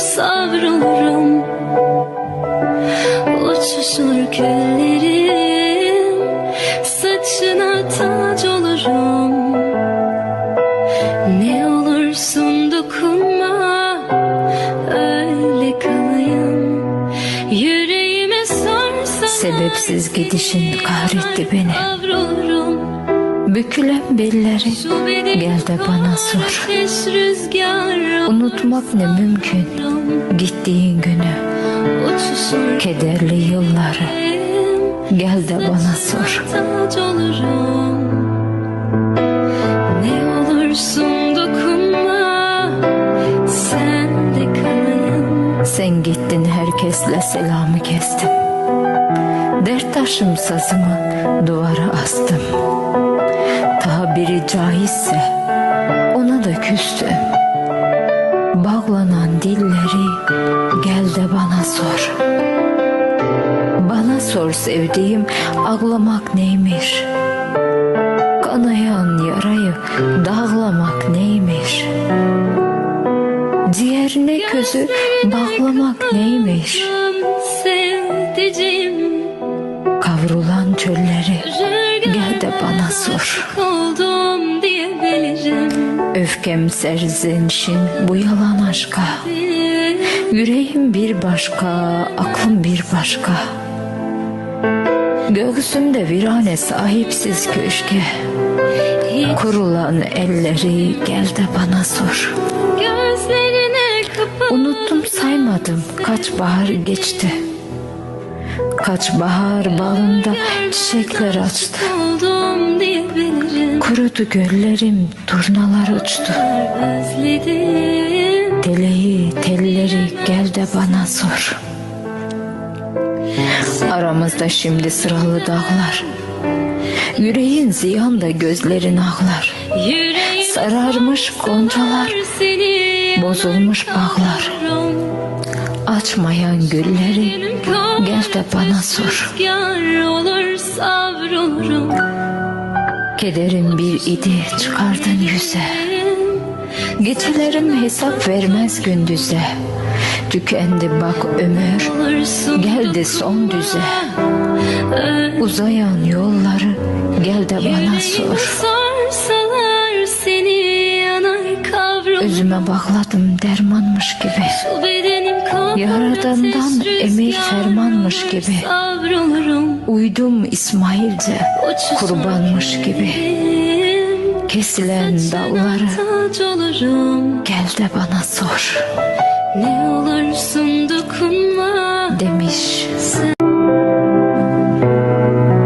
savrulurum. Uçuşur küllerim Saçına tac olurum. Ne olursun dokunma Öyle kalayım. Yüreğime sorsan Sebepsiz gidişin kahretti beni. Bükülen belleri gel de bana sor. Unutmak ne mümkün gittiğin günü, kederli yılları. Gel de bana sor. Ne olursun dokunma Sen de kalayım Sen gittin herkesle selamı kestim. Dert taşım sazımı duvara astım. Tabiri caizse ona da küstüm. Bağlanan dilleri gel de bana sor. Bana sor sevdiğim ağlamak neymiş? Kanayan yarayı dağlamak neymiş? Ciğerine közü bağlamak neymiş? Sevdiceğim bana sor. Oldum diye bilirim Öfkem serzenişin bu yalan aşka. Yüreğim bir başka, aklım bir başka. Göğsümde virane sahipsiz köşke. Kurulan elleri gel de bana sor. Unuttum saymadım kaç bahar geçti. Kaç bahar bağında çiçekler açtı. Kurudu göllerim, turnalar uçtu. Deleği, telleri gel de bana sor. Aramızda şimdi sıralı dağlar. Yüreğin ziyan da gözlerin ağlar. Sararmış goncalar, bozulmuş bağlar. Açmayan gülleri gel de bana sor. Kederim bir idi çıkardın yüze. Gecelerim hesap vermez gündüze. Tükendi bak ömür, geldi son düze. Uzayan yolları gel de bana sor. Sorsalar seni kavrulur Özüme bağladım dermanmış gibi. Yaradandan emir fermanmış gibi. Uydum İsmailce kurbanmış gibi. Kesilen dalları gel de bana sor. Ne olursun dokunma